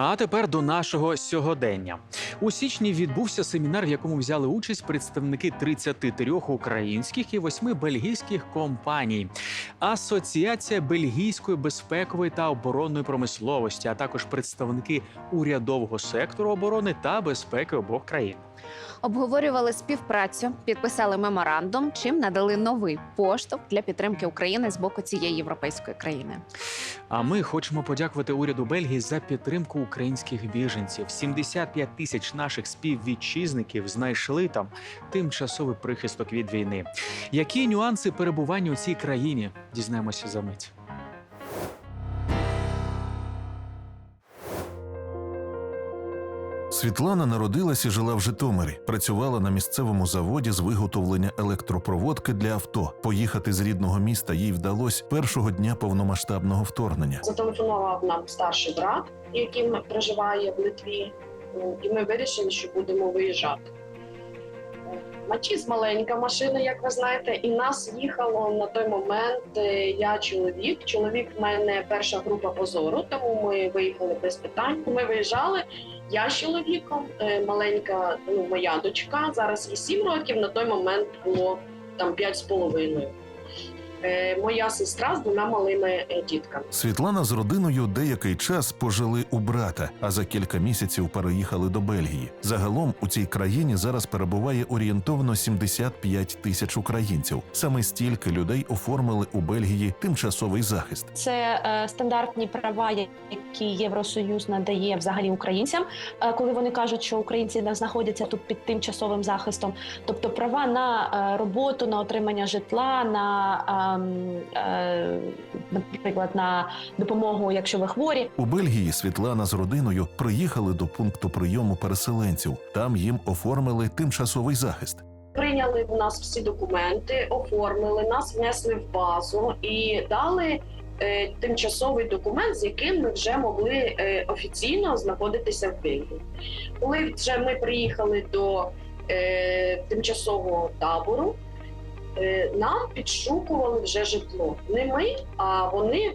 А тепер до нашого сьогодення. У січні відбувся семінар, в якому взяли участь представники 33 українських і 8 бельгійських компаній. Асоціація бельгійської безпекової та оборонної промисловості, а також представники урядового сектору оборони та безпеки обох країн. Обговорювали співпрацю, підписали меморандум, чим надали новий поштовх для підтримки України з боку цієї європейської країни. А ми хочемо подякувати уряду Бельгії за підтримку українських біженців. 75 тисяч наших співвітчизників знайшли там тимчасовий прихисток від війни. Які нюанси перебування у цій країні? Дізнаємося за мить. Світлана народилась і жила в Житомирі. Працювала на місцевому заводі з виготовлення електропроводки для авто. Поїхати з рідного міста їй вдалося першого дня повномасштабного вторгнення. Зателефонував нам старший брат, який проживає в Литві, і ми вирішили, що будемо виїжджати. Матіс маленька машина, як ви знаєте, і нас їхало на той момент. е, Я чоловік. Чоловік в мене перша група позору, тому ми виїхали без питань. Ми виїжджали. Я з чоловіком, е, маленька, ну моя дочка. Зараз їй 7 років. На той момент було там 5 з половиною. Е, Моя сестра з двома малими е, дітками. Світлана з родиною деякий час пожили у брата, а за кілька місяців переїхали до Бельгії. Загалом у цій країні зараз перебуває орієнтовно 75 тисяч українців. Саме стільки людей оформили у Бельгії тимчасовий захист. Це е, стандартні права, які Євросоюз надає взагалі українцям, е, коли вони кажуть, що українці не знаходяться тут під тимчасовим захистом. Тобто права на е, роботу, на отримання житла, на ем, е, наприклад, на допомогу, якщо ви хворі. У Бельгії Світлана з родиною приїхали до пункту прийому переселенців. Там їм оформили тимчасовий захист. Прийняли в нас всі документи, оформили нас, внесли в базу і дали е, тимчасовий документ, з яким ми вже могли е, офіційно знаходитися в Бельгії. Коли вже ми приїхали до е, тимчасового табору, нам підшукували вже житло. Не ми, а вони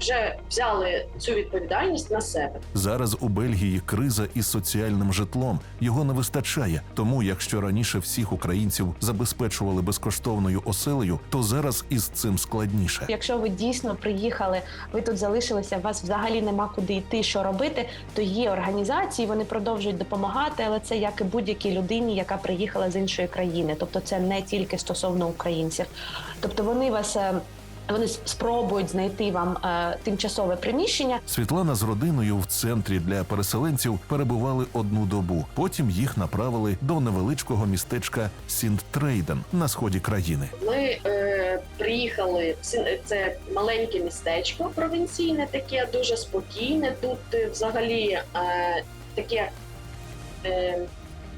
вже взяли цю відповідальність на себе. Зараз у Бельгії криза із соціальним житлом. Його не вистачає. Тому, якщо раніше всіх українців забезпечували безкоштовною оселею, то зараз із цим складніше. Якщо ви дійсно приїхали, ви тут залишилися, вас взагалі нема куди йти, що робити, то є організації, вони продовжують допомагати, але це як і будь-якій людині, яка приїхала з іншої країни. Тобто, це не тільки стосовно українців. Тобто вони вас. Вони спробують знайти вам е, тимчасове приміщення, Світлана з родиною в центрі для переселенців перебували одну добу. Потім їх направили до невеличкого містечка Сінт-Трейден на сході країни. Ми е, приїхали це маленьке містечко провінційне, таке дуже спокійне. Тут е, взагалі е, таке е,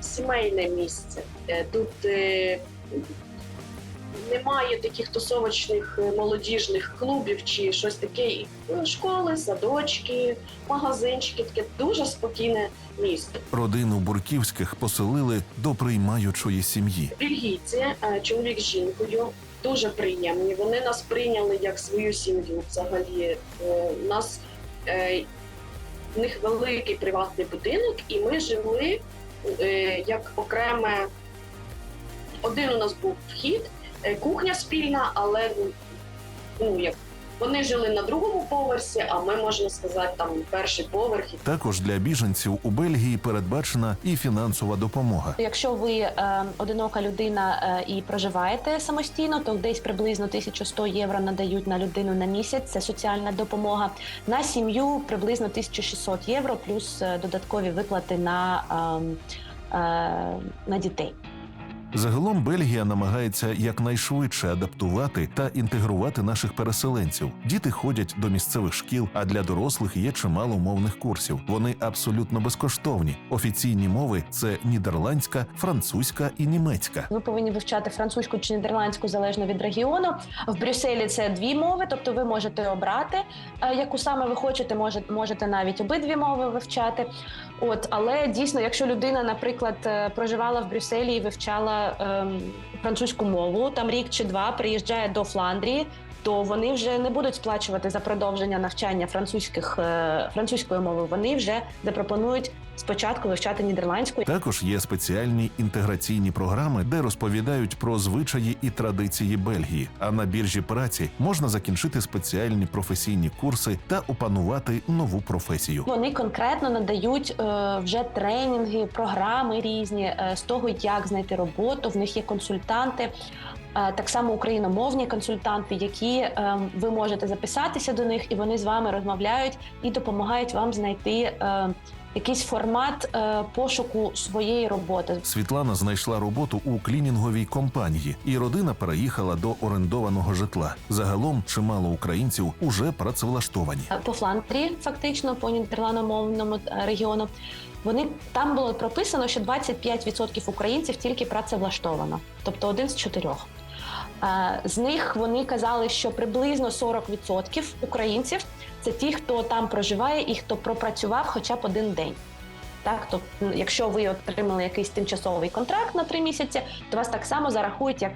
сімейне місце. Е, тут е, немає таких тусовочних е, молодіжних клубів чи щось таке. Ну, Школи, садочки, магазинчики, таке дуже спокійне місто. Родину Бурківських поселили до приймаючої сім'ї. Бельгійці, е, чоловік з жінкою, дуже приємні. Вони нас прийняли як свою сім'ю. Взагалі, Е, у нас е, в них великий приватний будинок, і ми жили е, як окреме. Один у нас був вхід, е, кухня спільна, але ну як вони жили на другому поверсі, а ми можна сказати там перший поверх. Також для біженців у Бельгії передбачена і фінансова допомога. Якщо ви е, одинока людина е, і проживаєте самостійно, то десь приблизно 1100 євро надають на людину на місяць. Це соціальна допомога. На сім'ю приблизно 1600 євро, плюс е, додаткові виплати на, е, е, на дітей. Загалом Бельгія намагається якнайшвидше адаптувати та інтегрувати наших переселенців. Діти ходять до місцевих шкіл, а для дорослих є чимало мовних курсів. Вони абсолютно безкоштовні. Офіційні мови це нідерландська, французька і німецька. Ви повинні вивчати французьку чи нідерландську залежно від регіону. В Брюсселі це дві мови, тобто ви можете обрати, е, яку саме ви хочете, може, можете навіть обидві мови вивчати. От, але дійсно, якщо людина, наприклад, е, проживала в Брюсселі і вивчала ем, французьку мову, там рік чи два приїжджає до Фландрії. То вони вже не будуть сплачувати за продовження навчання французьких е, французької мови. Вони вже запропонують спочатку вивчати нідерландську. Також є спеціальні інтеграційні програми, де розповідають про звичаї і традиції Бельгії. А на біржі праці можна закінчити спеціальні професійні курси та опанувати нову професію. Вони конкретно надають е, вже тренінги, програми різні е, з того, як знайти роботу. В них є консультанти. Е, Так само україномовні консультанти, які е, ви можете записатися до них, і вони з вами розмовляють і допомагають вам знайти е, якийсь формат е, пошуку своєї роботи. Світлана знайшла роботу у клінінговій компанії, і родина переїхала до орендованого житла. Загалом чимало українців уже працевлаштовані. Е, по Фландрії, фактично по нідерландомовному е, регіону. Вони там було прописано, що 25% українців тільки працевлаштовано, тобто один з чотирьох. Е, З них вони казали, що приблизно 40% українців це ті, хто там проживає і хто пропрацював хоча б один день. Так, тобто, якщо ви отримали якийсь тимчасовий контракт на три місяці, то вас так само зарахують як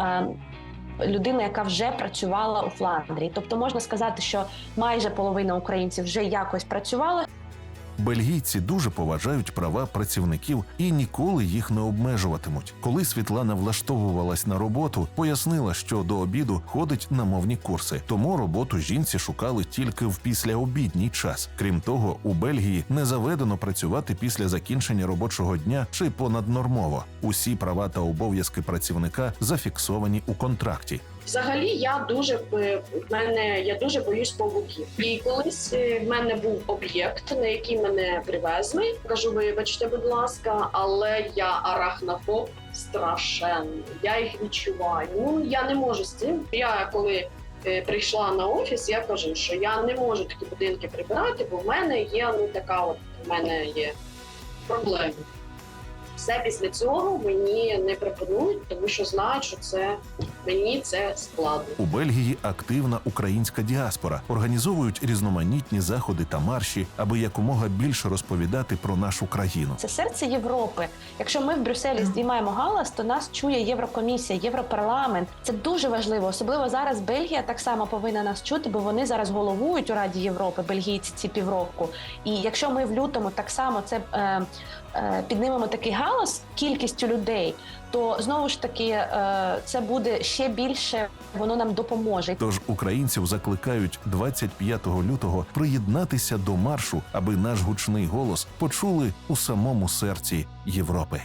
е, людина, яка вже працювала у Фландрії. Тобто можна сказати, що майже половина українців вже якось працювала. Бельгійці дуже поважають права працівників і ніколи їх не обмежуватимуть. Коли Світлана влаштовувалась на роботу, пояснила, що до обіду ходить на мовні курси, тому роботу жінці шукали тільки в післяобідній час. Крім того, у Бельгії не заведено працювати після закінчення робочого дня чи понаднормово. Усі права та обов'язки працівника зафіксовані у контракті. Взагалі, я дуже в мене я дуже боюсь павуків. І колись е, в мене був об'єкт, на який мене привезли. Кажу, вибачте, будь ласка, але я арахнофоб страшенний. Я їх відчуваю. Ну я не можу з цим. Я коли е, прийшла на офіс, я кажу, що я не можу такі будинки прибирати, бо в мене є ну така, от в мене є проблема. Все після цього мені не пропонують, тому що знають, що це мені це складно. У Бельгії активна українська діаспора організовують різноманітні заходи та марші, аби якомога більше розповідати про нашу країну. Це серце Європи. Якщо ми в Брюсселі здіймаємо галас, то нас чує Єврокомісія, Європарламент. Це дуже важливо. Особливо зараз Бельгія так само повинна нас чути, бо вони зараз головують у Раді Європи, бельгійці ці півроку. І якщо ми в лютому так само це е, е, піднімемо такий галас кількістю людей, то знову ж таки е, це буде ще більше. Воно нам допоможе. Тож українців закликають 25 лютого приєднатися до маршу, аби наш гучний голос почули у самому серці Європи.